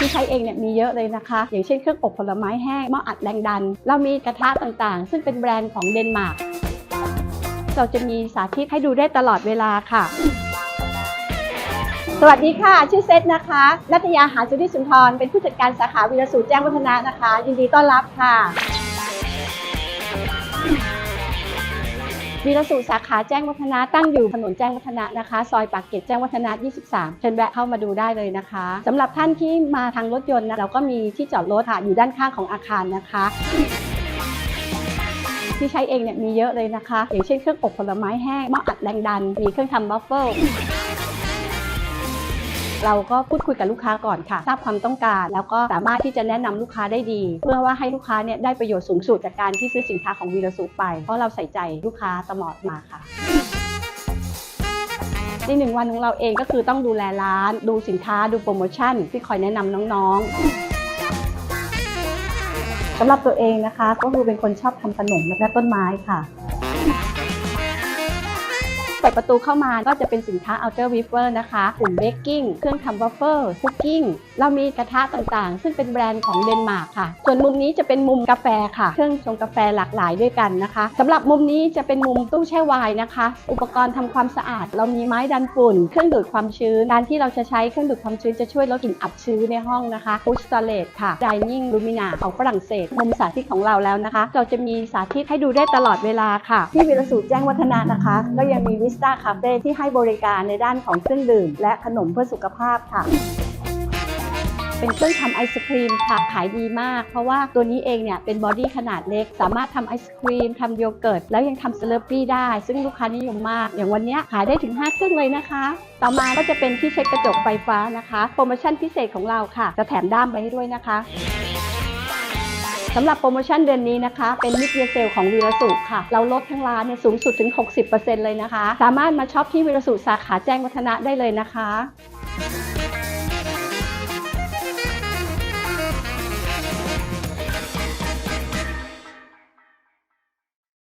ที่ใช้เองเนี่ยมีเยอะเลยนะคะ อย่างเช่นเครื่องอบผลไม้แห้งหม้ออัดแรงดัน เรามีกระทะต่างๆ ซึ่งเป็นแบรนด์ของเดนมาร์กเราจะมีสาธิตให้ดูได้ตลอดเวลาค่ะ สวัสดีค่ะ ชื่อเซตนะคะ นัตยาหาสุริสุนทร เป็นผู้จัดการสาขาวีรสูตรแจ้งวัฒนะนะคะ ยินดีต้อนรับค่ะ วีรสูตรสาขาแจ้งวัฒนะตั้งอยู่ถนนแจ้งวัฒนะนะคะ ซอยปากเกร็ดแจ้งวัฒนะ 23 เชิญแวะเข้ามาดูได้เลยนะคะสำหรับท่านที่มาทางรถยนต์นะเราก็มีที่จอดรถค่ะอยู่ด้านข้างของอาคารนะคะที่ใช้เองเนี่ยมีเยอะเลยนะคะ อย่างเช่นเครื่องอบผลไม้แห้งหม้ออัดแรงดัน มีเครื่องทำบัฟเฟิล เราก็พูดคุยกับลูกค้าก่อนค่ะ ทราบความต้องการ แล้วก็สามารถที่จะแนะนำลูกค้าได้ดี เพื่อว่าให้ลูกค้าเนี่ยได้ประโยชน์สูงสุดจากการที่ซื้อสินค้าของวีรสูตรไป เพราะเราใส่ใจลูกค้าตลอดมาค่ะในหนึ่งวันของเราเองก็คือต้องดูแลร้าน ดูสินค้าดูโปรโมชั่นที่คอยแนะนำน้องๆสำหรับตัวเองนะคะ ก็คือเป็นคนชอบทำขนมและต้นไม้ค่ะ เปิดประตูเข้ามาก็จะเป็นสินค้า Outer Weaver นะคะกลุ่มเบกกิ้งเครื่องทำวัฟเฟิลคุกกิ้งเรามีกระทะต่างๆ ซึ่งเป็นแบรนด์ของเดนมาร์กค่ะ ส่วนมุมนี้จะเป็นมุมกาแฟค่ะ เครื่องชงกาแฟหลากหลายด้วยกันนะคะสำหรับมุมนี้จะเป็นมุมตู้แช่ไวน์นะคะ อุปกรณ์ทำความสะอาด เรามีไม้ดันฝุ่น เครื่องดูดความชื้น การที่เราจะใช้เครื่องดูดความชื้นจะช่วยลดกลิ่นอับชื้นในห้องนะคะ Food Storage ค่ะ Dining Lumina ของฝรั่งเศส มุมสาธิตของเราแล้วนะคะ เราจะมีสาธิตให้ดูได้ตลอดเวลาค่ะ ที่วิรสูตรแจ้งวัฒนะนะคะ ก็ยังมีวิสตาคาเฟ่ที่ให้บริการในด้านของเครื่องดื่ม และขนมเพื่อสุขภาพค่ะ เป็นเครื่องทำไอศครีมค่ะขายดีมาก เพราะว่าตัวนี้เองเนี่ยเป็นบอดี้ขนาดเล็ก สามารถทำไอศครีมทำโยเกิร์ต แล้วยังทำสเลอร์ปี้ได้ ซึ่งลูกค้านิยมมาก อย่างวันนี้ขายได้ถึง5เครื่องเลยนะคะ ต่อมาก็จะเป็นที่เช็ดกระจกไฟฟ้านะคะ โปรโมชั่นพิเศษของเราค่ะ จะแถมด้ามไปให้ด้วยนะคะ สำหรับโปรโมชั่นเดือนนี้นะคะ เป็นมิดเยเซลของวีรสุค่ะ เราลดทั้งร้านเนี่ยสูงสุดถึง 60%เลยนะคะ สามารถมาช็อปที่วีรสุสาขาแจ้งวัฒนะได้เลยนะคะ